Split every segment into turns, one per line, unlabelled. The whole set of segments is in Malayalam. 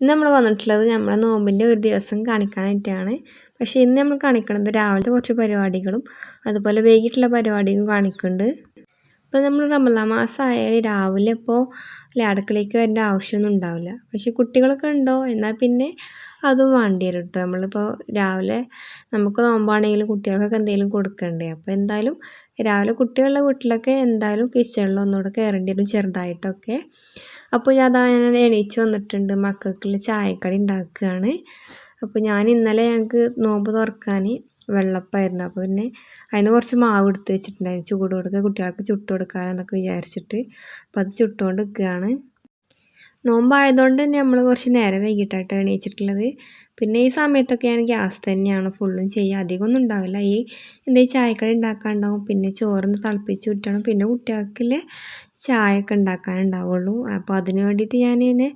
ഇന്ന് നമ്മൾ വന്നിട്ടുള്ളത് നമ്മളെ നോമ്പിന്റെ ഒരു ദിവസം കാണിക്കാനായിട്ടാണ്. പക്ഷേ ഇന്ന് നമ്മൾ കാണിക്കുന്നത് രാവിലത്തെ കുറച്ച് പരിപാടികളും അതുപോലെ വൈകിട്ടുള്ള പരിപാടിയും കാണിക്കുന്നുണ്ട്. ഇപ്പോൾ നമ്മൾ റമലാ മാസമായാൽ രാവിലെ ഇപ്പോൾ അടുക്കളയ്ക്ക് വരേണ്ട ആവശ്യമൊന്നും ഉണ്ടാവില്ല. പക്ഷേ കുട്ടികളൊക്കെ ഉണ്ടോ? എന്നാൽ പിന്നെ അതും വേണ്ടി വരും കേട്ടോ. നമ്മളിപ്പോൾ രാവിലെ നമുക്ക് നോമ്പാണെങ്കിലും കുട്ടികൾക്കൊക്കെ എന്തെങ്കിലും കൊടുക്കണ്ടേ? അപ്പോൾ എന്തായാലും രാവിലെ കുട്ടികളുടെ വീട്ടിലൊക്കെ എന്തായാലും കിച്ചണിൽ ഒന്നുകൂടെ കയറേണ്ടി വരും ചെറുതായിട്ടൊക്കെ. അപ്പോൾ ഞാൻ അതാ ഞാൻ എണീച്ച് വന്നിട്ടുണ്ട്. മക്കൾക്കുള്ള ചായക്കടി ഉണ്ടാക്കുകയാണ്. അപ്പോൾ ഞാൻ ഇന്നലെ ഞങ്ങൾക്ക് നോമ്പ് തുറക്കാൻ വെള്ളപ്പമായിരുന്നു അപ്പോൾ പിന്നെ അതിന് കുറച്ച് മാവ് എടുത്ത് വെച്ചിട്ടുണ്ടായിരുന്നു. ചൂട് കൊടുക്കുക കുട്ടികൾക്ക് ചുട്ട് കൊടുക്കാനെന്നൊക്കെ വിചാരിച്ചിട്ട്. അപ്പോൾ അത് ചുട്ടുകൊണ്ട് നിൽക്കുകയാണ് നോമ്പായതുകൊണ്ട് തന്നെ നമ്മൾ കുറച്ച് നേരം വൈകിട്ടായിട്ട് എണീച്ചിട്ടുള്ളത്. പിന്നെ ഈ സമയത്തൊക്കെ ഞാൻ ഗ്യാസ് തന്നെയാണ് ഫുള്ളും ചെയ്യുക. അധികമൊന്നും ഉണ്ടാവില്ല. ഈ എന്തെങ്കിലും ചായക്കടി ഉണ്ടാക്കാണ്ടാവും. പിന്നെ ചോറിന് തിളപ്പിച്ച് വിട്ടണം പിന്നെ കുട്ടികൾക്കില്ലേ ചായയൊക്കെ ഉണ്ടാക്കാനുണ്ടാവുള്ളൂ. അപ്പോൾ അതിന് വേണ്ടിയിട്ട് ഞാൻ ഇങ്ങനെ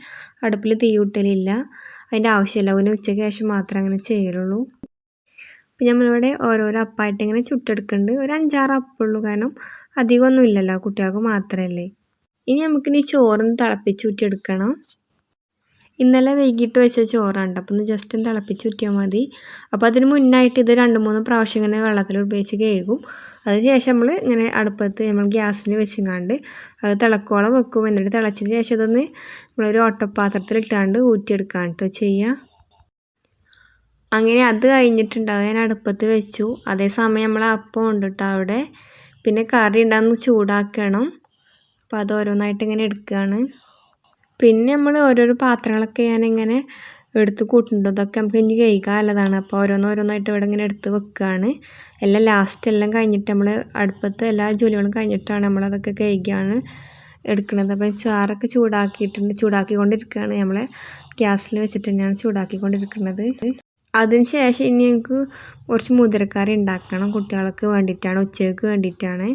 അടുപ്പിൽ തീ കൂട്ടലില്ല. അതിന്റെ ആവശ്യമില്ല. പിന്നെ ഉച്ചയ്ക്ക് ശേഷം മാത്രമേ അങ്ങനെ ചെയ്യലുള്ളൂ അപ്പം നമ്മളിവിടെ ഓരോരോ അപ്പായിട്ട് ഇങ്ങനെ ചുട്ടെടുക്കുന്നുണ്ട്. ഒരു അഞ്ചാറ് അപ്പുള്ളൂ. കാരണം അധികമൊന്നും ഇല്ലല്ലോ കുട്ടികൾക്ക് മാത്രമല്ലേ. ഇനി നമുക്കിനി ചോറിന് തിളപ്പിച്ച് ഊറ്റിയെടുക്കണം. ഇന്നലെ വൈകിട്ട് വെച്ച ചോറാണ് അപ്പം ഒന്ന് ജസ്റ്റ് ഒന്ന് തിളപ്പിച്ച് ഊറ്റിയാൽ മതി. അപ്പോൾ അതിന് മുന്നായിട്ട് ഇത് രണ്ട് മൂന്ന് പ്രാവശ്യം ഇങ്ങനെ വെള്ളത്തിൽ ഉപയോഗിച്ച് കഴുകും. അതിനുശേഷം നമ്മൾ ഇങ്ങനെ അടുപ്പത്ത് നമ്മൾ ഗ്യാസിന് വെച്ചിങ്ങാണ്ട് അത് തിളക്കോളം വെക്കും. എന്നിട്ട് തിളച്ചതിന് ശേഷം ഇതൊന്ന് നമ്മളൊരു ഓട്ടപ്പാത്രത്തിൽ ഇട്ടാണ്ട് ഊറ്റിയെടുക്കാൻ കേട്ടോ ചെയ്യുക അങ്ങനെ അത് കഴിഞ്ഞിട്ടുണ്ടാവും ഞാൻ അടുപ്പത്ത് വെച്ചു. അതേസമയം നമ്മൾ അപ്പം ഉണ്ട് കേട്ടോ അവിടെ. പിന്നെ കറി ഉണ്ടാകുന്ന ചൂടാക്കണം. അപ്പോൾ അത് ഓരോന്നായിട്ട് ഇങ്ങനെ എടുക്കുകയാണ്. പിന്നെ നമ്മൾ ഓരോരോ പാത്രങ്ങളൊക്കെ ഞാനിങ്ങനെ എടുത്ത് കൂട്ടുന്നുണ്ട് അതൊക്കെ നമുക്ക് ഇനി കഴിക്കാനുള്ളതാണ് അപ്പോൾ ഓരോന്നോരോന്നായിട്ട് ഇവിടെ ഇങ്ങനെ എടുത്ത് വെക്കുകയാണ് എല്ലാം ലാസ്റ്റ് എല്ലാം കഴിഞ്ഞിട്ട് നമ്മൾ അടുപ്പത്ത് എല്ലാ ജോലികളും കഴിഞ്ഞിട്ടാണ് നമ്മളതൊക്കെ കഴിക്കുകയാണ് എടുക്കുന്നത്. അപ്പോൾ ചാറൊക്കെ ചൂടാക്കിയിട്ടുണ്ട്. ചൂടാക്കിക്കൊണ്ടിരിക്കുകയാണ്. നമ്മളെ ഗ്യാസിൽ വെച്ചിട്ട് തന്നെയാണ് ചൂടാക്കിക്കൊണ്ടിരിക്കുന്നത്. അതിന് ശേഷം ഇനി എനിക്ക് കുറച്ച് മുതിരക്കറി ഉണ്ടാക്കണം. കുട്ടികൾക്ക് വേണ്ടിയിട്ടാണ് ഉച്ചയ്ക്ക് വേണ്ടിയിട്ടാണ്.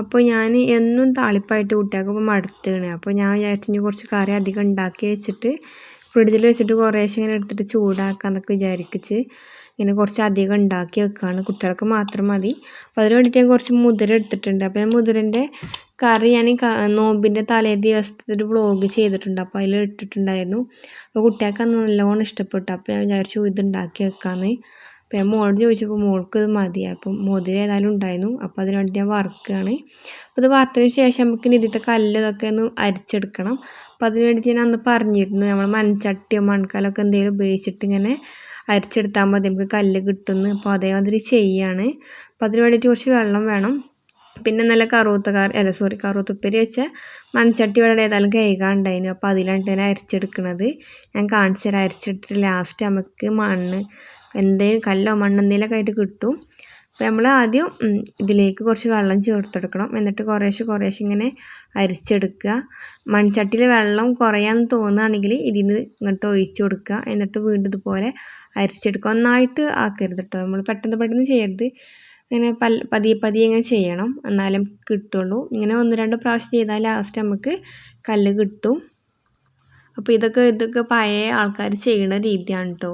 അപ്പോൾ ഞാൻ എന്നും താളിപ്പായിട്ട് കുട്ടികൾക്ക് ഇപ്പോൾ മടുത്തുകയാണ് അപ്പോൾ ഞാൻ വിചാരിച്ചു കുറച്ച് കറി അധികം ഉണ്ടാക്കി വെച്ചിട്ട് ഫ്രിഡ്ജിൽ വെച്ചിട്ട് കുറേശ്ശെ ഇങ്ങനെ എടുത്തിട്ട് ചൂടാക്കാമെന്നൊക്കെ വിചാരിച്ച് ഇങ്ങനെ കുറച്ച് അധികം ഉണ്ടാക്കി വെക്കുകയാണ് കുട്ടികൾക്ക് മാത്രം മതി. അപ്പോൾ അതിന് വേണ്ടിയിട്ട് ഞാൻ കുറച്ച് മുതിര എടുത്തിട്ടുണ്ട്. അപ്പോൾ ഞാൻ മുതിരന്റെ കറി ഞാൻ നോമ്പിന്റെ തലേ ദിവസത്തെ ഒരു വ്ളോഗ് ചെയ്തിട്ടുണ്ട്. അപ്പോൾ അതിൽ ഇട്ടിട്ടുണ്ടായിരുന്നു. അപ്പോൾ കുട്ടികൾക്ക് അന്ന് നല്ലോണം ഇഷ്ടപ്പെട്ടു. അപ്പോൾ ഞാൻ വിചാരിച്ചു ഇത് ഉണ്ടാക്കി വെക്കാമെന്ന് അപ്പോൾ ഞാൻ മോളോട് ചോദിച്ചപ്പോൾ മോൾക്ക് ഇത് മതി. അപ്പം മോതിരി ഏതായാലും ഉണ്ടായിരുന്നു. അപ്പോൾ അതിന് വേണ്ടി ഞാൻ വറുക്കുകയാണ് അപ്പോൾ ഇത് വറുത്തതിന് ശേഷം നമുക്ക് ഇതിന്റെ കല്ല് ഇതൊക്കെ ഒന്ന് അരിച്ചെടുക്കണം. അപ്പോൾ അതിന് വേണ്ടിയിട്ട് ഞാൻ അന്ന് പറഞ്ഞിരുന്നു. നമ്മൾ മൺചട്ടിയോ മൺകാലൊക്കെ എന്തെങ്കിലും ഉപയോഗിച്ചിട്ട് ഇങ്ങനെ അരിച്ചെടുത്താൽ മതി. നമുക്ക് കല്ല് കിട്ടുമെന്ന്. അപ്പോൾ അതേമാതിരി ചെയ്യാണ്. അപ്പോൾ അതിന് വേണ്ടിയിട്ട് കുറച്ച് വെള്ളം വേണം. പിന്നെ നല്ല കറുത്ത കറി അല്ല സോറി കറുത്തുപ്പരി വെച്ച മൺചട്ടി ഇവിടെ ഏതായാലും കഴുകാണ്ടായിരുന്നു അപ്പോൾ അതിലാണ് ഞാൻ അരിച്ചെടുക്കുന്നത് ഞാൻ കാണിച്ചു തരാം. അരിച്ചെടുത്തിട്ട് ലാസ്റ്റ് നമുക്ക് മണ്ണ് എന്തെങ്കിലും കല്ലോ മണ്ണ് എന്തെങ്കിലുമൊക്കെ ആയിട്ട് കിട്ടും. അപ്പോൾ നമ്മൾ ആദ്യം ഇതിലേക്ക് കുറച്ച് വെള്ളം ചേർത്തെടുക്കണം. എന്നിട്ട് കുറേശ്ശെ കുറേശ്ശെ ഇങ്ങനെ അരിച്ചെടുക്കുക. മൺചട്ടിയിൽ വെള്ളം കുറയാന്ന് തോന്നുകയാണെങ്കിൽ ഇതിൽ നിന്ന് ഇങ്ങോട്ട് ഒഴിച്ചു കൊടുക്കുക. എന്നിട്ട് വീണ്ടും ഇതുപോലെ അരിച്ചെടുക്കുക. ഒന്നായിട്ട് ആക്കരുത് കേട്ടോ നമ്മൾ പെട്ടെന്ന് പെട്ടെന്ന് ചെയ്യരുത്. ഇങ്ങനെ പൽ പതിയെ പതിയെ ഇങ്ങനെ ചെയ്യണം. എന്നാലും കിട്ടുള്ളൂ. ഇങ്ങനെ ഒന്ന് രണ്ട് പ്രാവശ്യം ചെയ്താൽ ലാസ്റ്റ് നമുക്ക് കല്ല് കിട്ടും. അപ്പോൾ ഇതൊക്കെ ഇതൊക്കെ പഴയ ആൾക്കാർ ചെയ്യുന്ന രീതിയാണ് കേട്ടോ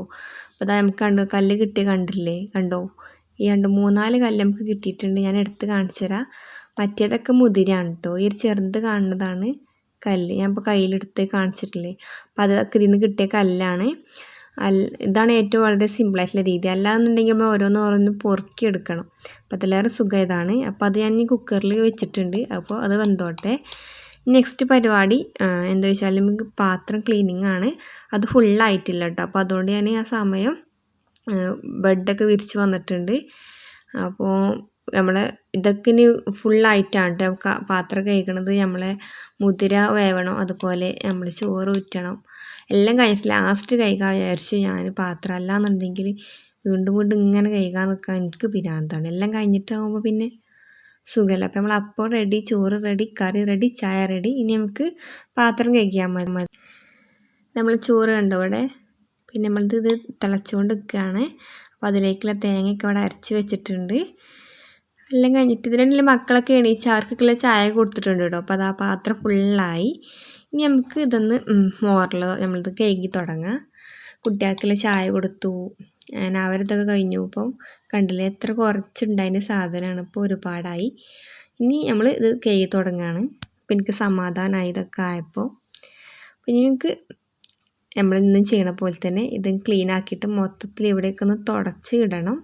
അപ്പോൾ അതാ നമുക്ക് കണ്ടു കല്ല് കിട്ടി കണ്ടില്ലേ? കണ്ടോ? ഈ രണ്ട് മൂന്നാൽ കല്ല് നമുക്ക് കിട്ടിയിട്ടുണ്ട്. ഞാൻ എടുത്ത് കാണിച്ചു തരാം മറ്റേതൊക്കെ മുതിരാണ് കേട്ടോ ഈ ഒരു ചെറുത് കാണുന്നതാണ് കല്ല്. ഞാൻ ഇപ്പോൾ കയ്യിലെടുത്ത് കാണിച്ചിട്ടില്ലേ? അപ്പോൾ അതൊക്കെ ഇതിൽ നിന്ന് കിട്ടിയ കല്ലാണ്. അല്ല ഇതാണ് ഏറ്റവും വളരെ സിമ്പിളായിട്ടുള്ള രീതി. അല്ലാന്നുണ്ടെങ്കിൽ നമ്മൾ ഓരോന്ന് ഓരോന്ന് പൊറുക്കി എടുക്കണം അപ്പോൾ അതിലേറെ സുഖം ഇതാണ് അപ്പോൾ അത് ഞാൻ കുക്കറിൽ വെച്ചിട്ടുണ്ട്. അപ്പോൾ അത് വെന്തോട്ടെ. നെക്സ്റ്റ് പരിപാടി എന്താ വെച്ചാൽ നമുക്ക് പാത്രം ക്ലീനിങ് ആണ്. അത് ഫുള്ളായിട്ടില്ല കേട്ടോ. അപ്പോൾ അതുകൊണ്ട് ഞാൻ ആ സമയം ബെഡൊക്കെ വിരിച്ച് വന്നിട്ടുണ്ട്. അപ്പോൾ നമ്മൾ ഇതൊക്കെ ഇനി ഫുള്ളായിട്ടാണ് കേട്ടോ. പാത്രം കഴിക്കണത് നമ്മളെ മുതിര വേവണം. അതുപോലെ നമ്മൾ ചോറ് ഊറ്റണം. എല്ലാം കഴിഞ്ഞിട്ട് ലാസ്റ്റ് കഴിക്കാൻ വിചാരിച്ചു ഞാൻ പാത്രം അല്ലാന്നുണ്ടെങ്കിൽ വീണ്ടും വീണ്ടും ഇങ്ങനെ കഴിക്കാൻ നിൽക്കാൻ എനിക്ക് പിരാന്താണ്. എല്ലാം കഴിഞ്ഞിട്ടാകുമ്പോൾ പിന്നെ സുഖമല്ല അപ്പോൾ നമ്മൾ അപ്പോൾ റെഡി ചോറ് റെഡി കറി റെഡി ചായ റെഡി ഇനി നമുക്ക് പാത്രം കഴിക്കാൻ മതി. മതി. നമ്മൾ ചോറ് കണ്ടോ ഇവിടെ പിന്നെ നമ്മളിത് ഇത് തിളച്ചുകൊണ്ട് നിൽക്കുകയാണ് അപ്പോൾ അതിലേക്കുള്ള തേങ്ങയൊക്കെ അവിടെ അരച്ച് വെച്ചിട്ടുണ്ട്. എല്ലാം കഴിഞ്ഞിട്ട് ഇതിനുള്ളിൽ മക്കളൊക്കെ എണീച്ച് അവർക്കൊക്കെ ചായ കൊടുത്തിട്ടുണ്ട് കേട്ടോ. അപ്പോൾ അത് ആ പാത്രം ഫുള്ളായി ഇനി നമുക്ക് ഇതൊന്ന് മോറിൽ നമ്മളിത് കഴുകി തുടങ്ങാം. കുട്ടികൾക്കുള്ള ചായ കൊടുത്തു. ഞാൻ അവരിതൊക്കെ കഴിഞ്ഞു. ഇപ്പോൾ കണ്ടില്ലേ എത്ര കുറച്ചുണ്ടായതിന്റെ സാധനമാണ് ഇപ്പോൾ ഒരുപാടായി. ഇനി നമ്മൾ ഇത് കഴുകി തുടങ്ങുകയാണ് അപ്പോൾ എനിക്ക് സമാധാനമായി ഇതൊക്കെ ആയപ്പോൾ. അപ്പം നമ്മൾ ഇന്നും ചെയ്യണ പോലെ തന്നെ ഇത് ക്ലീൻ ആക്കിയിട്ട് മൊത്തത്തിൽ ഇവിടേക്ക് ഒന്ന് തുടച്ച് ഇടണം.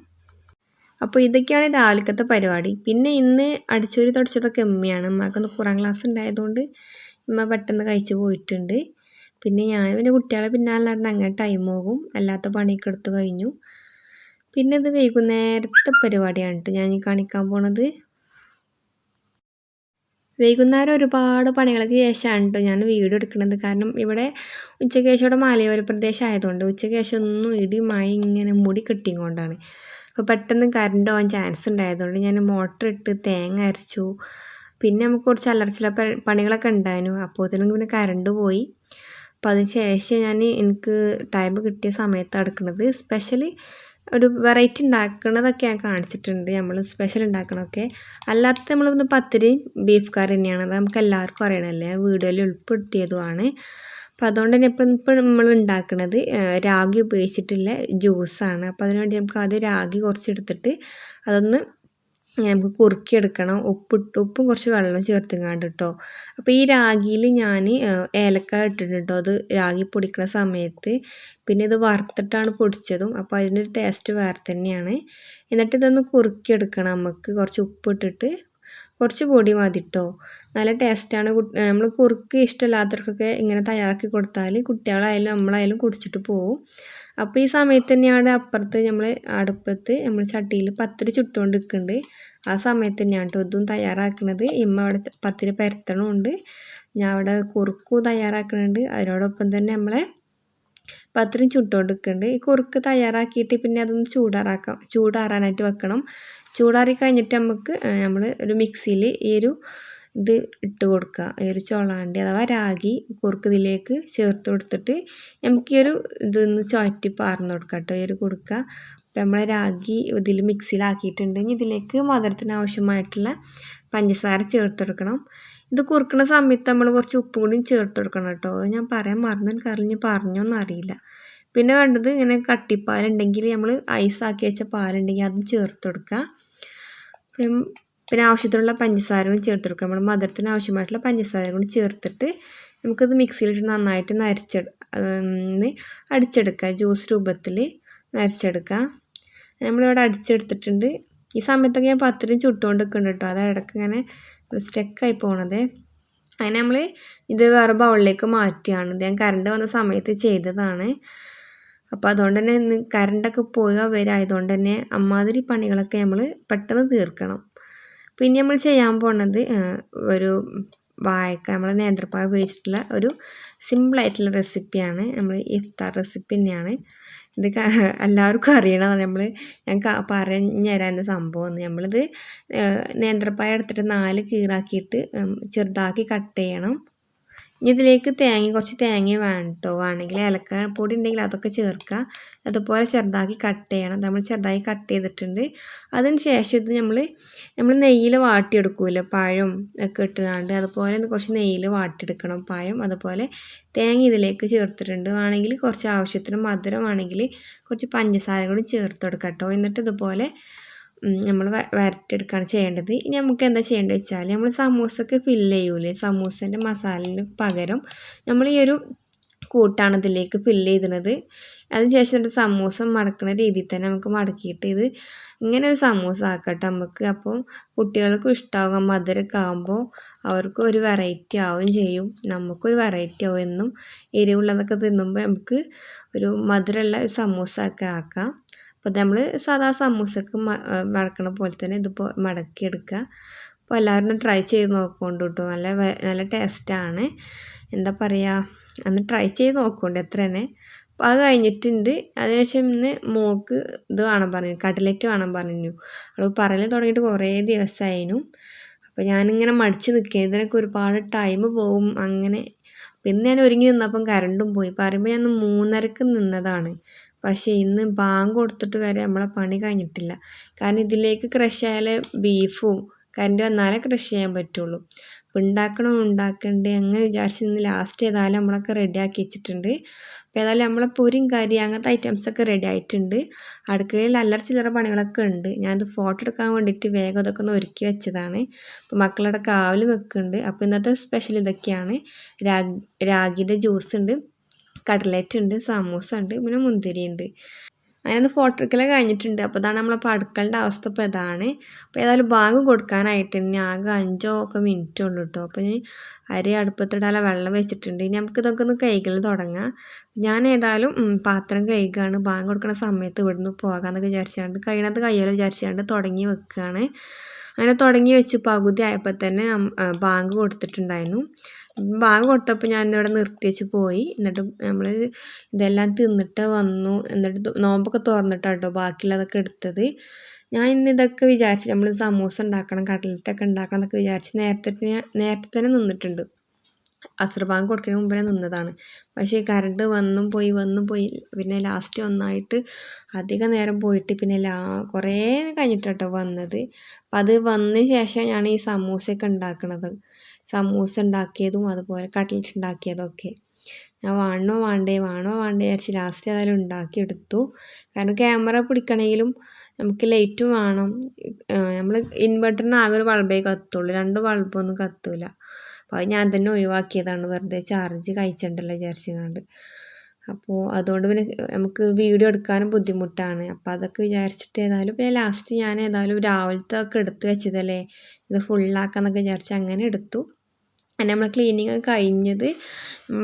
അപ്പോൾ ഇതൊക്കെയാണ് രാവിലത്തെ പരിപാടി. പിന്നെ ഇന്ന് അടിച്ചൊരു തുടച്ചതൊക്കെ എമ്മയാണ് ഉമ്മക്കൊന്ന് കുറാം ക്ലാസ് ഉണ്ടായതുകൊണ്ട് ഉമ്മ പെട്ടെന്ന് കഴിച്ച് പോയിട്ടുണ്ട്. പിന്നെ ഞാൻ പിന്നെ കുട്ടികളെ പിന്നാലെ നടന്ന് അങ്ങനെ ടൈം പോകും. അല്ലാത്ത പണിയൊക്കെ എടുത്തു കഴിഞ്ഞു. പിന്നെ ഇത് വൈകുന്നേരത്തെ പരിപാടിയാണ് ഞാൻ ഈ കാണിക്കാൻ പോണത്. വൈകുന്നേരം ഒരുപാട് പണികൾക്ക് ശേഷമാണ് കേട്ടോ ഞാൻ വീഡിയോ എടുക്കുന്നത്. കാരണം ഇവിടെ ഉച്ചയ്ക്ക് ശേഷം ഇവിടെ മലയോര പ്രദേശം ആയതുകൊണ്ട് ഉച്ചയ്ക്ക് ശേഷം ഒന്നും ഇടി മഴ ഇങ്ങനെ മുടി കെട്ടിക്കൊണ്ടാണ് അപ്പോൾ പെട്ടെന്ന് കറണ്ട് പോകാൻ ചാൻസ് ഉണ്ടായതുകൊണ്ട് ഞാൻ മോട്ടർ ഇട്ട് തേങ്ങ അരച്ചു. പിന്നെ നമുക്ക് കുറച്ച് അലർച്ചില പണികളൊക്കെ ഉണ്ടായിരുന്നു. അപ്പോഴത്തേനും പിന്നെ കറണ്ട് പോയി. അപ്പോൾ അതിന് ശേഷം ഞാൻ എനിക്ക് ടൈം കിട്ടിയ സമയത്ത് അടുക്കുന്നത് സ്പെഷ്യലി ഒരു വെറൈറ്റി ഉണ്ടാക്കുന്നതൊക്കെ ഞാൻ കാണിച്ചിട്ടുണ്ട്. നമ്മൾ സ്പെഷ്യൽ ഉണ്ടാക്കണതൊക്കെ. അല്ലാത്ത നമ്മളൊന്ന് പത്തിരി ബീഫ് കറി തന്നെയാണ്. അത് നമുക്ക് എല്ലാവർക്കും അറിയണമല്ലേ വീഡിയോയിൽ ഉൾപ്പെടുത്തിയതുമാണ്. അപ്പോൾ അതുകൊണ്ട് തന്നെ ഇപ്പം ഇപ്പം നമ്മൾ ഉണ്ടാക്കുന്നത് രാഗി ഉപയോഗിച്ചിട്ടുള്ള ജ്യൂസാണ് അപ്പോൾ അതിനുവേണ്ടി നമുക്ക് ആദ്യം രാഗി കുറച്ച് എടുത്തിട്ട് അതൊന്ന് നമുക്ക് കുറുക്കിയെടുക്കണം. ഉപ്പിട്ട് ഉപ്പും കുറച്ച് വെള്ളം ചേർത്തുങ്ങാണ്ട് കേട്ടോ അപ്പോൾ ഈ രാഗിയിൽ ഞാൻ ഏലക്ക ഇട്ടിട്ടുണ്ട്? കേട്ടോ അത് രാഗി പൊടിക്കുന്ന സമയത്ത്. പിന്നെ ഇത് വറുത്തിട്ടാണ് പൊടിച്ചതും. അപ്പോൾ അതിന്റെ ടേസ്റ്റ് വേറെ തന്നെയാണ്. എന്നിട്ട് ഇതൊന്ന് കുറുക്കിയെടുക്കണം നമുക്ക് കുറച്ച് ഉപ്പിട്ടിട്ട്. കുറച്ച് പൊടി മതി കേട്ടോ നല്ല ടേസ്റ്റാണ് നമ്മൾ കുറുക്ക് ഇഷ്ടമില്ലാത്തവർക്കൊക്കെ ഇങ്ങനെ തയ്യാറാക്കി കൊടുത്താൽ കുട്ടികളായാലും നമ്മളായാലും കുടിച്ചിട്ട് പോവും. അപ്പോൾ ഈ സമയത്ത് തന്നെയാണ് അപ്പുറത്ത് നമ്മൾ അടുപ്പത്ത് നമ്മൾ ചട്ടിയിൽ പത്തിരി ചുട്ടുകൊണ്ട് നിൽക്കുന്നുണ്ട് ആ സമയത്ത് തന്നെയാണ് കേട്ടോ ഇതും തയ്യാറാക്കുന്നത് ഇമ്മ അവിടെ പത്തിരി പരത്തണമുണ്ട് ഞാൻ അവിടെ കുറുക്കും തയ്യാറാക്കുന്നുണ്ട് അതിനോടൊപ്പം തന്നെ നമ്മളെ പത്തിരിയും ചുട്ടുകൊണ്ട് നിൽക്കുന്നുണ്ട് ഈ കുറുക്ക് തയ്യാറാക്കിയിട്ട് പിന്നെ അതൊന്ന് ചൂടാറാക്കാം. ചൂടാറാനായിട്ട് വെക്കണം. ചൂടാറി കഴിഞ്ഞിട്ട് നമുക്ക് നമ്മൾ ഒരു മിക്സിയിൽ ഈ ഒരു ഇത് ഇട്ട് കൊടുക്കുക. ഈ ഒരു ചൊളാണ്ടി അഥവാ രാഗി കുറുക്ക് ഇതിലേക്ക് ചേർത്ത് കൊടുത്തിട്ട് നമുക്ക് ഈ ഒരു ഇതൊന്ന് ചുഴറ്റി പാർന്ന് കൊടുക്കുക കേട്ടോ. ഈ ഒരു കൊടുക്കുക അപ്പോൾ നമ്മൾ രാഗി ഇതിൽ മിക്സിയിലാക്കിയിട്ടുണ്ടെങ്കിൽ ഇതിലേക്ക് മധുരത്തിന് ആവശ്യമായിട്ടുള്ള പഞ്ചസാര ചേർത്ത് കൊടുക്കണം. ഇത് കുറുക്കുന്ന സമയത്ത് നമ്മൾ കുറച്ച് ഉപ്പും കൂടി ചേർത്ത് കൊടുക്കണം കേട്ടോ. ഞാൻ പറയാൻ മറന്നു എനിക്ക് അറിഞ്ഞ് പറഞ്ഞോന്നും അറിയില്ല. പിന്നെ വേണ്ടത് ഇങ്ങനെ കട്ടിപ്പാലുണ്ടെങ്കിൽ നമ്മൾ ഐസാക്കി വെച്ച പാലുണ്ടെങ്കിൽ അതും ചേർത്ത് കൊടുക്കുക. പിന്നെ ആവശ്യത്തിനുള്ള പഞ്ചസാരകളും ചേർത്ത് കൊടുക്കുക നമ്മൾ മധുരത്തിന് ആവശ്യമായിട്ടുള്ള പഞ്ചസാര കൂടി ചേർത്തിട്ട് നമുക്കത് മിക്സിയിലിട്ട് നന്നായിട്ട് നരച്ച അടിച്ചെടുക്കുക. ജ്യൂസ് രൂപത്തിൽ നരച്ചെടുക്കുക. നമ്മളിവിടെ അടിച്ചെടുത്തിട്ടുണ്ട്. ഈ സമയത്തൊക്കെ ഞാൻ പത്തിരി ചുട്ടുകൊണ്ട് നിൽക്കുന്നുണ്ട് കേട്ടോ. അത് ഇടയ്ക്ക് ഇങ്ങനെ സ്റ്റക്കായി പോണത്. അങ്ങനെ നമ്മൾ ഇത് വേറെ ബൗളിലേക്ക് മാറ്റിയാണ് ഇത് ഞാൻ കറണ്ട് വന്ന സമയത്ത് ചെയ്തതാണ്. അപ്പോൾ അതുകൊണ്ട് തന്നെ കറണ്ടൊക്കെ പോയി വരായതുകൊണ്ട് തന്നെ അമ്മാതിരി പണികളൊക്കെ നമ്മൾ പെട്ടെന്ന് തീർക്കണം. പിന്നെ നമ്മൾ ചെയ്യാൻ പോണത് ഒരു വാഴക്ക നമ്മൾ നേന്ത്രപ്പഴം ഉപയോഗിച്ചിട്ടുള്ള ഒരു സിമ്പിളായിട്ടുള്ള റെസിപ്പിയാണ് നമ്മൾ ഇഫ്താർ റെസിപ്പി തന്നെയാണ്. ഇത് എല്ലാവർക്കും അറിയണതാണ് നമ്മൾ ഞാൻ പറഞ്ഞു തരാൻ സംഭവം നമ്മളിത് നേന്ത്രപ്പഴം എടുത്തിട്ട് നാല് കീറാക്കിയിട്ട് ചെറുതാക്കി കട്ട് ചെയ്യണം. ഇതിലേക്ക് തേങ്ങ കുറച്ച് തേങ്ങ വേണം കേട്ടോ വേണമെങ്കിൽ ഏലക്കാപ്പൊടി ഉണ്ടെങ്കിൽ അതൊക്കെ ചേർക്കുക. അതുപോലെ ചെറുതാക്കി കട്ട് ചെയ്യണം. നമ്മൾ ചെറുതാക്കി കട്ട് ചെയ്തിട്ടുണ്ട്. അതിന് ശേഷം ഇത് നമ്മൾ നമ്മൾ നെയ്യിൽ വാട്ടിയെടുക്കുമല്ലോ പഴം ഒക്കെ ഇട്ടുകൊണ്ട് അതുപോലെ കുറച്ച് നെയ്യിൽ വാട്ടിയെടുക്കണം. പഴം അതുപോലെ തേങ്ങ ഇതിലേക്ക് ചേർത്തിട്ടുണ്ട്. വേണമെങ്കിൽ കുറച്ച് ആവശ്യത്തിന് മധുരം മധുരമാണെങ്കിൽ കുറച്ച് പഞ്ചസാര കൂടി ചേർത്ത് കൊടുക്കാം കേട്ടോ എന്നിട്ട് ഇതുപോലെ നമ്മൾ വരട്ടെടുക്കുകയാണ് ചെയ്യേണ്ടത്. ഇനി നമുക്ക് എന്താ ചെയ്യേണ്ടത് വെച്ചാൽ നമ്മൾ സമൂസക്ക് ഫില്ല് ചെയ്യൂലേ? സമൂസേന്റെ മസാലിന് പകരം നമ്മൾ ഈ ഒരു കൂട്ടാണ് ഇതിലേക്ക് ഫില്ല് ചെയ്തിരുന്നത് അതിനുശേഷം ഒരു സമൂസ മടക്കുന്ന രീതിയിൽ തന്നെ നമുക്ക് മടക്കിയിട്ട് ഇത് ഇങ്ങനെ ഒരു സമൂസ ആക്കട്ടെ നമുക്ക്. അപ്പം കുട്ടികൾക്കും ഇഷ്ടമാകും മധുരമൊക്കെ ആകുമ്പോൾ അവർക്കും ഒരു വെറൈറ്റി ആവുകയും ചെയ്യും. നമുക്കൊരു വെറൈറ്റി ആവും എന്നും എരിവുള്ളതൊക്കെ തിന്നുമ്പോൾ നമുക്ക് ഒരു മധുരമുള്ള സമൂസ ഒക്കെ ആക്കാം. അപ്പോൾ നമ്മൾ സാധാ സമൂസക്ക് മടക്കണ പോലെ തന്നെ ഇതിപ്പോൾ മടക്കിയെടുക്കുക അപ്പോൾ എല്ലാവരും ട്രൈ ചെയ്ത് നോക്കുകൊണ്ട് കേട്ടോ നല്ല നല്ല ടേസ്റ്റാണ് എന്താ പറയുക അന്ന് ട്രൈ ചെയ്ത് നോക്കുകൊണ്ട് എത്ര തന്നെ അപ്പോൾ അത് കഴിഞ്ഞിട്ടുണ്ട്. അതിനുശേഷം ഇന്ന് മോൾക്ക് ഇത് വേണം പറഞ്ഞു. കട്ട്ലറ്റ് വേണം പറഞ്ഞു. അവൾ പറയൽ തുടങ്ങിയിട്ട് കുറേ ദിവസമായിരുന്നു അപ്പോൾ ഞാനിങ്ങനെ മടിച്ച് നിൽക്കുക ഇതിനൊക്കെ ഒരുപാട് ടൈം പോകും അങ്ങനെ. പിന്നെ ഞാൻ ഒരുങ്ങി നിന്നപ്പം കറണ്ടും പോയി. പറയുമ്പോൾ ഞാൻ മൂന്നരക്ക് നിന്നതാണ്. പക്ഷേ ഇന്ന് ബാങ്ക് കൊടുത്തിട്ട് വരെ നമ്മളെ പണി കഴിഞ്ഞിട്ടില്ല. കാരണം ഇതിലേക്ക് ക്രഷ് ആയാൽ ബീഫും കറണ്ട് വന്നാലേ ക്രഷ് ചെയ്യാൻ പറ്റുള്ളൂ. അപ്പോൾ ഉണ്ടാക്കണോ ഉണ്ടാക്കണ്ടേ അങ്ങനെ വിചാരിച്ച് ഇന്ന് ലാസ്റ്റ് ഏതായാലും നമ്മളൊക്കെ റെഡി ആക്കി വെച്ചിട്ടുണ്ട്. അപ്പോൾ ഏതായാലും നമ്മളെ പൊരിയും കറി അങ്ങനത്തെ ഐറ്റംസൊക്കെ റെഡി ആയിട്ടുണ്ട്. അടുക്കളയിൽ അല്ലറ ചില്ലറ പണികളൊക്കെ ഉണ്ട്. ഞാനത് ഫോട്ടോ എടുക്കാൻ വേണ്ടിയിട്ട് വേഗം ഇതൊക്കെ ഒന്ന് ഒരുക്കി വെച്ചതാണ്. അപ്പോൾ മക്കളുടെ കാവിൽ നിൽക്കുന്നുണ്ട്. അപ്പോൾ ഇന്നത്തെ സ്പെഷ്യൽ ഇതൊക്കെയാണ്. രാഗിയുടെ ജ്യൂസ് ഉണ്ട്. കട്ലറ്റ് ഉണ്ട് സമൂസ ഉണ്ട് പിന്നെ മുന്തിരി ഉണ്ട് അങ്ങനെ ഫോട്ടോ കഴിഞ്ഞിട്ടുണ്ട്. അപ്പോൾ ഇതാണ് നമ്മളെ പടുക്കളുടെ അവസ്ഥ. ഇപ്പോൾ ഇതാണ്. അപ്പോൾ ഏതായാലും ബാങ്ക് കൊടുക്കാനായിട്ട് ഇനി ആകെ അഞ്ചോ ഒക്കെ മിനിറ്റ് ഉള്ളൂ കേട്ടോ അപ്പോൾ ഇനി അരി അടുപ്പത്തിടാതെ വെള്ളം വെച്ചിട്ടുണ്ട്. ഇനി നമുക്ക് ഇതൊക്കെ ഒന്ന് കൈകളിൽ തുടങ്ങാം. ഞാൻ ഏതായാലും പാത്രം കഴുകുകയാണ് ബാങ്ക് കൊടുക്കുന്ന സമയത്ത് ഇവിടുന്ന് പോകാമെന്നൊക്കെ വിചാരിച്ചാണ്ട് കഴിയണത് കയ്യോ വിചാരിച്ചാണ്ട് തുടങ്ങി വെക്കുകയാണ് അങ്ങനെ തുടങ്ങി വെച്ച് പകുതി ആയപ്പോൾ തന്നെ ബാങ്ക് കൊടുത്തിട്ടുണ്ടായിരുന്നു. ബാങ്ക് കൊടുത്തപ്പോൾ ഞാൻ ഇവിടെ നിർത്തി വെച്ച് പോയി. എന്നിട്ട് നമ്മൾ ഇതെല്ലാം തിന്നിട്ട് വന്നു. എന്നിട്ട് നോമ്പൊക്കെ തുറന്നിട്ടാട്ടോ ബാക്കിയുള്ളതൊക്കെ എടുത്തത്. ഞാൻ ഇന്ന് ഇതൊക്കെ വിചാരിച്ചു നമ്മൾ സമൂസ ഉണ്ടാക്കണം കട്ലറ്റൊക്കെ ഉണ്ടാക്കണം എന്നൊക്കെ വിചാരിച്ച് നേരത്തെ നേരത്തെ തന്നെ നിന്നിട്ടുണ്ട്. അസർ കൊടുക്കുന്നതിന് മുമ്പേ നിന്നതാണ്. പക്ഷേ കറണ്ട് വന്നും പോയി വന്നും പോയി. പിന്നെ ലാസ്റ്റ് ഒന്നായിട്ട് അധികം നേരം പോയിട്ട് പിന്നെ ലാ കുറേ കഴിഞ്ഞിട്ടാട്ടോ വന്നത്. അപ്പം അത് വന്നതിന് ശേഷം ഞാൻ ഈ സമൂസയൊക്കെ ഉണ്ടാക്കണത്. സമൂസ ഉണ്ടാക്കിയതും അതുപോലെ കട്ട്ലറ്റ് ഉണ്ടാക്കിയതൊക്കെ. ഞാൻ വാണോ വാണ്ടേ വാണോ വേണ്ടേ വിചാരിച്ച് ലാസ്റ്റ് ഏതായാലും ഉണ്ടാക്കിയെടുത്തു. കാരണം ക്യാമറ പിടിക്കണമെങ്കിലും നമുക്ക് ലൈറ്റും വേണം. നമ്മൾ ഇൻവെർട്ടറിന് ആകെ ഒരു ബൾബേ കത്തുള്ളൂ. രണ്ട് ബൾബൊന്നും കത്തൂല. അപ്പോൾ അത് ഞാൻ തന്നെ ഒഴിവാക്കിയതാണ്. വെറുതെ ചാർജ് കഴിച്ചിട്ടുണ്ടല്ലോ വിചാരിച്ചുകൊണ്ട് അപ്പോൾ അതുകൊണ്ട് പിന്നെ നമുക്ക് വീഡിയോ എടുക്കാനും ബുദ്ധിമുട്ടാണ്. അപ്പോൾ അതൊക്കെ വിചാരിച്ചിട്ട് ഏതായാലും പിന്നെ ലാസ്റ്റ് ഞാൻ ഏതായാലും രാവിലത്തെ ഒക്കെ എടുത്ത് വെച്ചതല്ലേ. ഇത് ഫുള്ളാക്കാന്നൊക്കെ വിചാരിച്ച് അങ്ങനെ എടുത്തു. അങ്ങനെ നമ്മൾ ക്ലീനിങ് കഴിഞ്ഞത്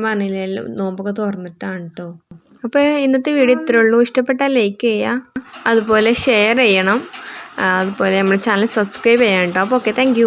പറഞ്ഞില്ലല്ലോ നോമ്പൊക്കെ തുറന്നിട്ടാണ് കേട്ടോ അപ്പോൾ ഇന്നത്തെ വീഡിയോ ഇത്രേ ഉള്ളൂ. ഇഷ്ടപ്പെട്ടാൽ ലൈക്ക് ചെയ്യുക അതുപോലെ ഷെയർ ചെയ്യണം. അതുപോലെ നമ്മുടെ ചാനൽ സബ്സ്ക്രൈബ് ചെയ്യണം കേട്ടോ അപ്പോൾ ഓക്കെ താങ്ക്